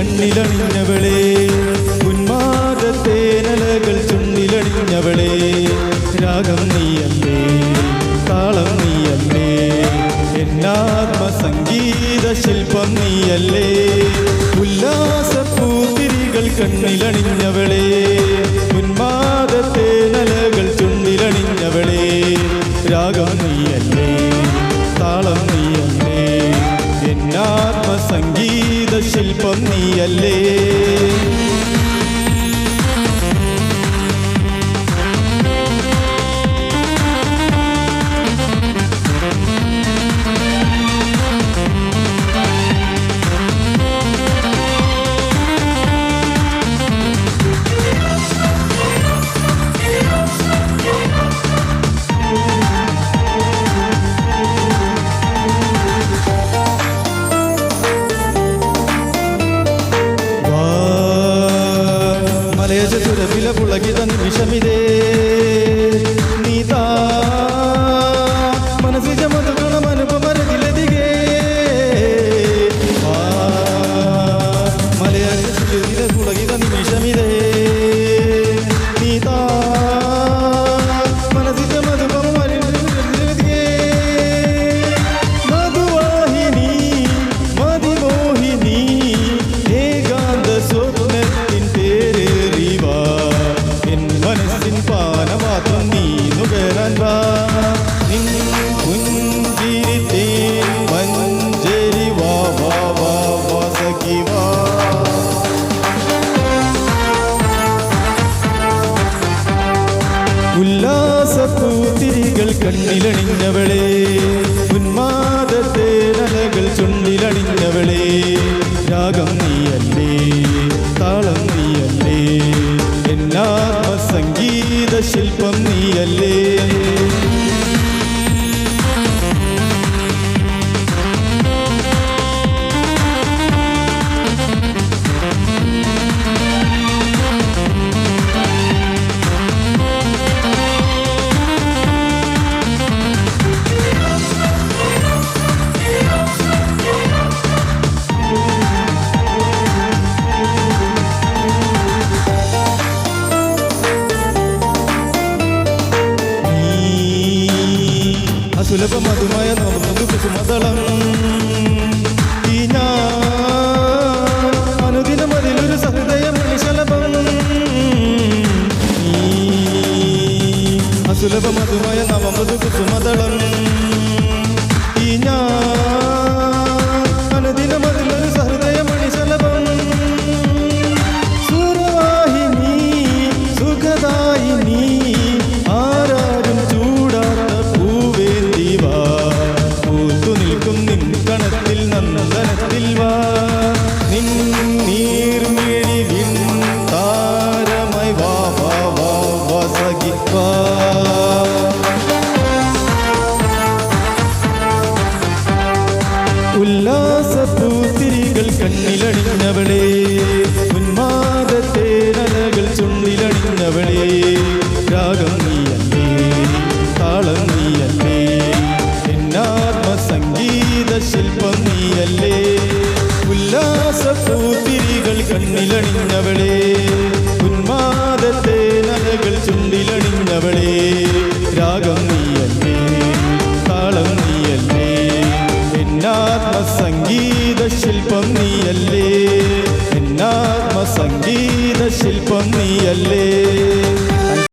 കണ്ണിലണിഞ്ഞവളെ. ഉന്മാദത്തേനലകൾ ചുണ്ടിലണിഞ്ഞവളെ. രാഗം നീയല്ലേ താളം നീയല്ലേ എന്നാത്മസംഗീത ശില്പം നീയല്ലേ. ഉല്ലാസപ്പൂതിരികൾ കണ്ണിലണിഞ്ഞവളെ. ഉന്മാദത്തേനലകൾ ചുണ്ടിലണിഞ്ഞവളെ. രാഗം നീയല്ലേ നീയല്ലേ கண்ணிலணிந்தவளே സുലഭമതുമായ നമുക്ക് കുസുമതളം ഈ ഞാൻ അനുദിനം അതിലൊരു സഹൃദയം നിശലഭം നീ അസുലഭമതുമായ നമുക്ക് കുസുമ ഉല്ലാസ പൂത്തിരികൾ കണ്ണിലണിഞ്ഞവളേ ഉന്മാദത്തെ നനകൾ ചുണ്ടിലണിഞ്ഞവളേ സംഗീത ശില്പം നീയല്ലേ? എന്നാത്മ സംഗീത ശില്പം നീയല്ലേ?